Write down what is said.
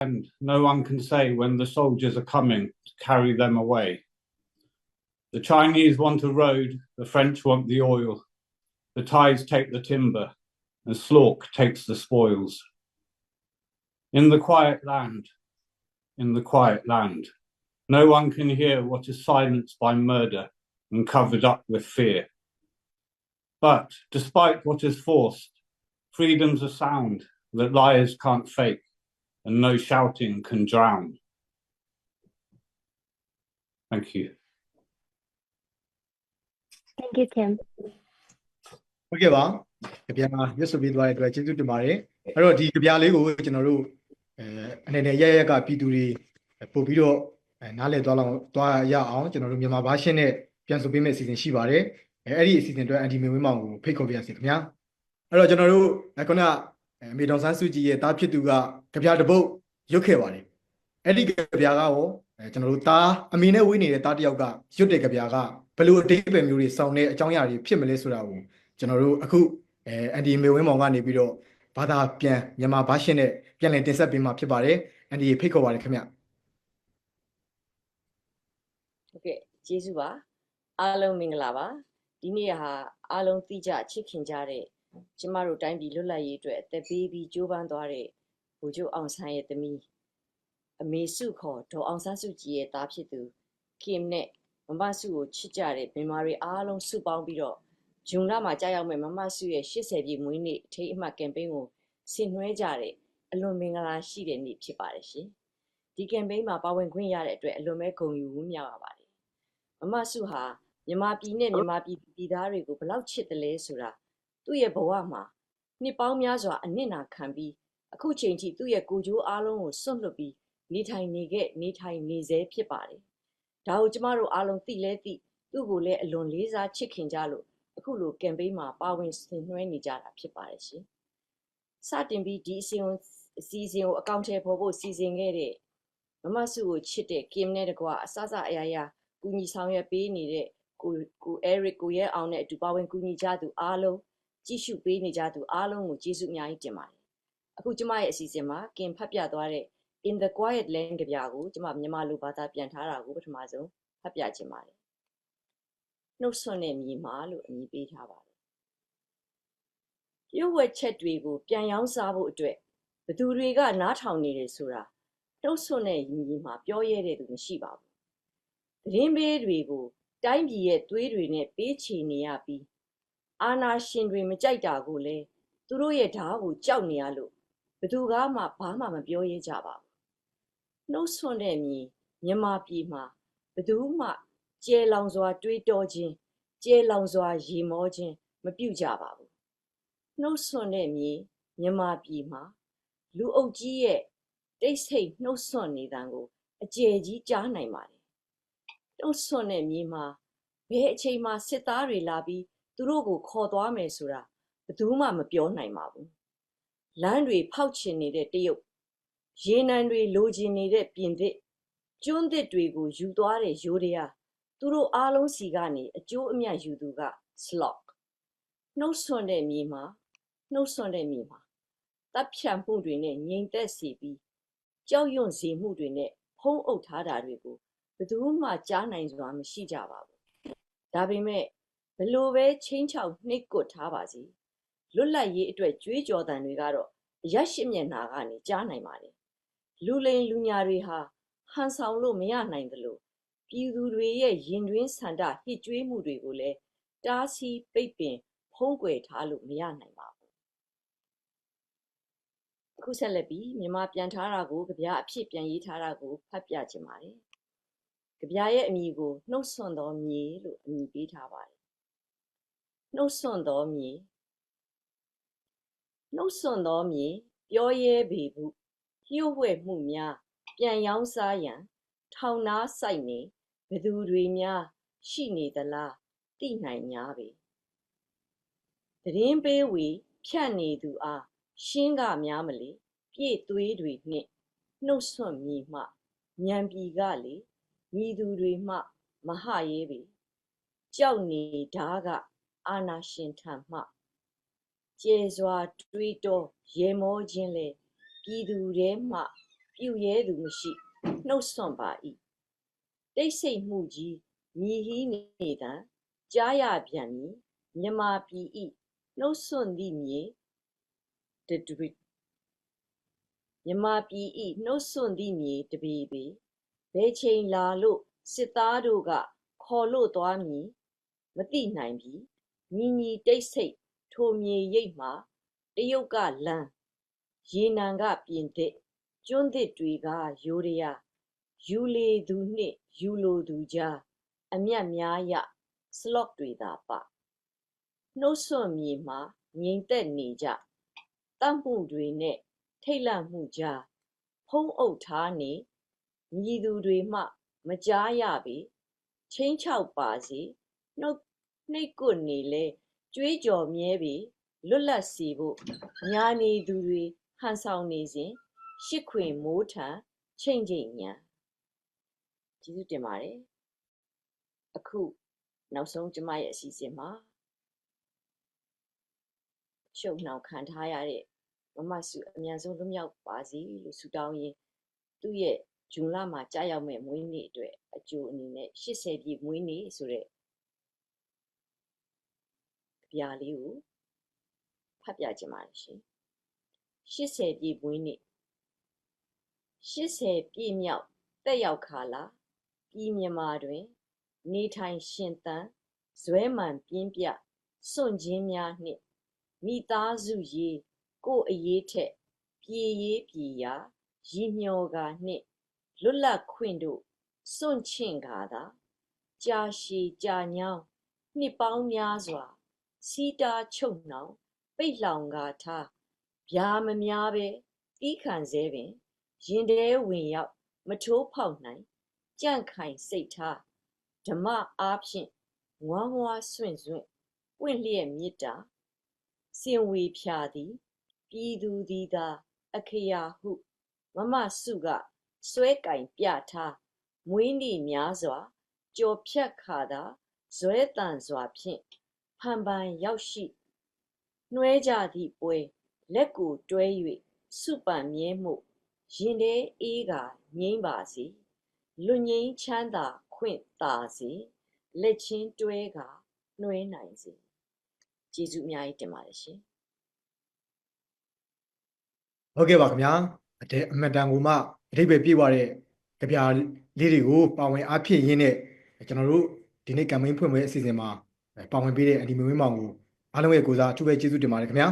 And no one can say when the soldiers are coming to carry them away. The Chinese want a road, the French want the oil. The Thais take the timber, and Slork takes the spoils. In the quiet land, in the quiet land, no one can hear what is silenced by murder and covered up with fear. But despite what is forced, freedom's a sound that liars can't fake and no shouting can drown. Thank you. Thank you, Kim. ဟုတ်ကဲ့ပါကြပြရွတ်ဆိုပြီးသွားတဲ့အတွက်ကျေးဇူးတင်ပါတယ်အဲ့တော့ဒီကြပြလေးကိုကျွန်တော်တို့အဲအနေနဲ့ရရက်ကပြည်သူတွေပို့ပြီးတော့အဲနားလည်သွားလောက်သွားရအောင်ကျွန်တော်တို့မြန်မာဘာရှင်းနဲ့ပြန်ဆိုပေးမယ့်အစီအစဉ်ရှိပါတယ်အဲအဲ့ဒီအစီအစဉ်အတွက်အန်တီမေဝင်းမောင်ကိုဖိတ်ခေါ်ပြရစီခင်ဗျာအဲ့တော့ကျွန်တော်တို့ခုန အမေတော်ဆန်းစုကြည်ရဲ့တားဖြစ်သူကကြပြတစ်ပုတ်ရွတ်ခဲ့ပါတယ်အဲ့ဒီကြပြကရောအဲကျွန်တော်တို့တားအမေနဲ့ဝေးနေတဲ့တားတစ်ယောက်ကရွတ်တဲ့ကြပြကဘယ်လိုအတိတ်ပဲမျိုးတွေစောင်းတဲ့အကြောင်းအရာတွေဖြစ်မလဲဆိုတာကိုကျွန်တော်တို့အခုအဲအန်ဒီမေဝင်းမောင်ကနေပြီးတော့ဘာသာပြန်မြန်မာဘာရှင်းနဲ့ပြန်လည်တင်ဆက်ပေးမှာဖြစ်ပါတယ်အန်ဒီဖိတ်ခေါ်ပါတယ်ခင်ဗျဟုတ်ကဲ့ကျေးဇူးပါအားလုံးမင်္ဂလာပါဒီနေ့ဟာအားလုံးသိကြချစ်ခင်ကြတဲ့ ကျမတို့တိုင်းပြည်လွတ်လပ်ရေးအတွက်အသက်ပေးပြီးကြိုးပမ်းသွားတဲ့ဗိုလ်ချုပ်အောင်ဆန်းရဲ့သမီးအမေစုခေါ်ဒေါ်အောင်ဆန်းစုကြည်ရဲ့သားဖြစ်သူခင်နဲ့မမစုကိုချစ်ကြတဲ့မြန်မာတွေအားလုံးစုပေါင်းပြီးတော့ဂျွန်လမှာကြာရောက်မဲ့မမစုရဲ့80ပြည့်မွေးနေ့အထိမ်းအမှတ်ကမ်ပိန်းကိုဆင်နွှဲကြတဲ့အလွန်မင်္ဂလာရှိတဲ့နေ့ဖြစ်ပါတယ်ရှင်ဒီကမ်ပိန်းမှာပါဝင်ခွင့်ရတဲ့အတွက်အလွန်ပဲဂုဏ်ယူဝမ်းမြောက်ရပါတယ်မမစုဟာမြန်မာပြည်နဲ့မြန်မာပြည်သူပြည်သားတွေကိုဘယ်လောက်ချစ်တယ်လဲဆိုတာ သူ့ရဲ့ဘဝမှာနှစ်ပေါင်းများစွာအနစ်နာခံပြီးအခုချိန်ထိသူ့ရဲ့ကိုယ်ကျိုးအားလုံးကိုစွန့်လွတ်ပြီးနေထိုင်နေခဲ့နေထိုင်နေစေဖြစ်ပါတယ်။ဒါကိုကျမတို့အားလုံးသိလဲသိသူ့ကိုလည်းအလွန်လေးစားချစ်ခင်ကြလို့အခုလိုကမ်ပိန်းမှာပါဝင်ဆင်နွှဲနေကြတာဖြစ်ပါတယ်ရှင်။စတင်ပြီးဒီအစီအစဉ်အစီအစဉ်ကိုအကောင့်ထဲပေါ်ဖို့စီစဉ်ခဲ့တဲ့မမစုကိုချစ်တဲ့ကင်နဲ့တကွာအစစအရာရာကူညီဆောင်ရွက်ပေးနေတဲ့ကိုကိုအဲရစ်ကိုရဲအောင်နဲ့အတူပါဝင်ကူညီကြသူအားလုံး ကြည့်ရှုပေးနေကြသူအားလုံးကိုကျေးဇူးအများကြီးတင်ပါတယ်။အခုကျမရဲ့အစီအစဉ်မှာကင်ဖတ်ပြသွားတဲ့ In the Quiet Land ကြပြကိုကျမမြန်မာလိုဘာသာပြန်ထားတာကိုပထမဆုံးဖတ်ပြခြင်းပါတယ်။နှုတ်ဆွတဲ့မြေမှာလို့အမည်ပေးထားပါတယ်။ရုပ်ဝက်ချက်တွေကိုပြန်ရောင်းစားဖို့အတွက်ဘသူတွေကနားထောင်နေတယ်ဆိုတာနှုတ်ဆွတဲ့မြေမှာပြောရတဲ့သူမရှိပါဘူး။သတင်းပေးတွေကိုတိုင်းပြည်ရဲ့သွေးတွေနဲ့ပေးချေနေရပြီး အာနာရှင်တွေမကြိုက်တာကိုလည်းသူတို့ရဲ့ဓာတ်ကိုကြောက်နေရလို့ဘယ်သူကမှဘာမှမပြောရဲကြပါဘူးနှုတ်ဆွတဲ့မြေမြန်မာပြည်မှာဘယ်သူမှကျဲလောင်စွာ တွေးတောခြင်းကျဲလောင်စွာရေမောခြင်းမပြုကြပါဘူးနှုတ်ဆွတဲ့မြေမြန်မာပြည်မှာလူအုပ်ကြီးရဲ့တိတ်ဆိတ်နှုတ်ဆွနေတံကို အကျယ်ကြီးကြားနိုင်ပါတယ်တုံ့ဆွတဲ့မြေမှာဘယ်အချိန်မှစစ်သားတွေလာပြီး သူတို့ကိုခေါ်သွားမယ်ဆိုတာဘယ်သူမှမပြောနိုင်ပါဘူးလမ်းတွေဖောက်ချင်နေတဲ့တရုတ်ရေနံတွေလိုချင်နေတဲ့ပြင်သစ်ကျွန်းသစ်တွေကိုယူသွားတဲ့ယိုးဒယားသူတို့အားလုံးစီကနေအကျိုးအမြတ်ယူသူက slot နှုတ်ဆွတဲ့မြေမှာနှုတ်ဆွတဲ့မြေမှာတပ်ဖြတ်မှုတွေနဲ့ငြိမ်သက်စေပြီးကြောက်ရွံ့စေမှုတွေနဲ့ဖုံးအုပ်ထားတာတွေကိုဘယ်သူမှကြားနိုင်စွာမရှိကြပါဘူး။ဒါပေမဲ့ ဘလို့ပဲချင်းချောက်နှိပ်ကွထားပါစီလွတ်လပ်ရေးအတွက်ကြွေးကြော်တန်တွေကတော့အရက်ရှိမျက်နာကနေကြားနိုင်ပါတယ်။လူလိန်လူညာတွေဟာဟန်ဆောင်လို့မရနိုင်သလိုပြည်သူတွေရဲ့ရင်တွင်းဆန္ဒဟစ်ကြွေးမှုတွေကိုလည်းတားဆီးပိတ်ပင်ဖုံးကွယ်ထားလို့မရနိုင်ပါဘူး။အခုဆက်လက်ပြီးမြန်မာပြန်ထားတာကိုကြပြအဖြစ်ပြန်ရေးထားတာကိုဖတ်ပြခြင်းပါတယ်။ကြပြရဲ့အမည်ကိုနှုတ်ဆွန့်သောမြေလို့အမည်ပေးထားပါတယ်။ နှုတ်ဆွန့်သောမြေနှုတ်ဆွန့်သောမြေပြောရဲပေဘူးလျှို့ဝှက်မှုများပြန်ရောင်းစားရန်ထောင်နာစိုက်နေဘယ်သူတွေများရှိနေသလားသိနိုင်냐ပေသတင်းပေးဝေဖြတ်နေသူအားရှင်းကများမလေပြည့်သွေးတွေနှင့်နှုတ်ဆွန့်မြေမှညံပြည်ကလေမြည်သူတွေမှ မဟရဲပေကြောက်နေဓာက အာနာရှင်ထံမှကျဲစွာတွေးတောရေမောခြင်းလေပြည်သူထဲမှပြပြူရဲသူမရှိနှုတ်ဆွန့်ပါ၏တိတ်ဆိတ်မှုကြီးမြည်ဟီးနေတံကြားရပြန်မည်မြမပြည်ဤနှုတ်ဆွန့်သည့်မြေတတွေမြမပြည်ဤနှုတ်ဆွန့်သည့်မြေတပေပေဘယ်ချိန်လာလို့စစ်သားတို့ကခေါ်လို့သွားမည်မသိနိုင်ပြီ ညီညီတိတ်ဆိတ်ထိုမြေရိပ်မှာတရုတ်ကလမ်းရေနံကပြင်သစ်ကျွန်းသစ်တွေကယိုးရရယူလေသူနှင့်ယူလိုသူကြားအမျက်များရစလော့တွေသာပနှုတ်ဆွန့်မြေမှာငြိမ်သက်နေကြတတ်မှုတွေနဲ့ထိတ်လန့်မှုကြားဖုံးအုပ်ထားနေမြည်သူတွေမှ မကြားရပေချင်းချောက်ပါစေနှုတ် နှိတ်ကွနေလဲကြွေးကြော်မြဲပေလွတ်လပ်စီဖို့ညာနေသူတွေဟန်ဆောင်နေစဉ်ရှစ်ခွင်မိုးထံချိန်ချိန်ညာကျေးဇူးတင်ပါတယ်အခုနောက်ဆုံးကျမရဲ့အစီအစဉ်မှာချုပ်နှောင်ခံထားရတဲ့မမစုအမြန်ဆုံးလွတ်မြောက်ပါစေလို့ဆုတောင်းရင်းသူ့ရဲ့ဂျွန်လမှာကြာရောက်မဲ့မွေးနေ့အတွက်အကျိုးအနေနဲ့80ပြည့်မွေးနေ့ဆိုတဲ့ ပြာလေးကိုဖတ်ပြခြင်းပါတယ်ရှင်80ပြည့်မွေးနေ့80ပြည့်မြောက်တက်ရောက်ခါလာပြည်မြန်မာတွင် နေထိုင်ရှင်သန်ဇွဲမှန်ပြင်းပြစွန့်ခြင်းများနှင့်မိသားစုရေးကိုယ်အရေးထက်ပြေရေးပြေရာရည်မျှော်ကာနှင့်လွတ်လပ်ခွင့်တို့စွန့်ချင့်ကာသာကြာရှည်ကြာညောင်းနှစ်ပေါင်းများစွာ စီးတားချုပ်နှောင် ပိတ်လောင်ကာထားဗျာမများပဲတီးခံစေပင်ရင်ထဲဝင်ရောက်မထိုးဖောက်နိုင်ကြန့်ခိုင်စိတ်ထားဓမ္မအားဖြင့်ငွားငွားဆွင့်ဆွင့်ပွင့်လျက်မေတ္တာစင်ဝေဖြာသည်ပြည်သူသည်သာအခရာဟုမမစုကစွဲကင်ပြထားမွေးနေ့များစွာကြော်ဖြတ်ခါသာဇွဲတန်စွာဖြင့် ဟန်ပန်ရောက်ရှိနှွဲကြသည့်ပွဲလက်ကိုတွဲ၍စုပန်မြဲမှုရင်ထဲအေးကငိမ့်ပါစေလွတ်ငိမ့်ချမ်းသာခွင့်သာစေလက်ချင်းတွဲကနှွဲနိုင်စေကျေးဇူးအများကြီးတင်ပါတယ်ရှင်ဟုတ်ကဲ့ပါခင်ဗျာအတဲ့အမတ်တန်ကိုမှအထိပ္ပယ်ပြည့်ဝတဲ့ကြပြလေးတွေကိုပါဝင်အားဖြည့်ရင်းနဲ့ကျွန်တော်တို့ဒီနေ့ကမ်ပိန်းဖွင့်ပွဲအစီအစဉ်မှာ ပါဝင်ပေးတဲ့အဒီမွေးမောင်ကိုအားလုံးရဲ့ကိုစားအထူးပဲကျေးဇူးတင်ပါတယ်ခင်ဗျာ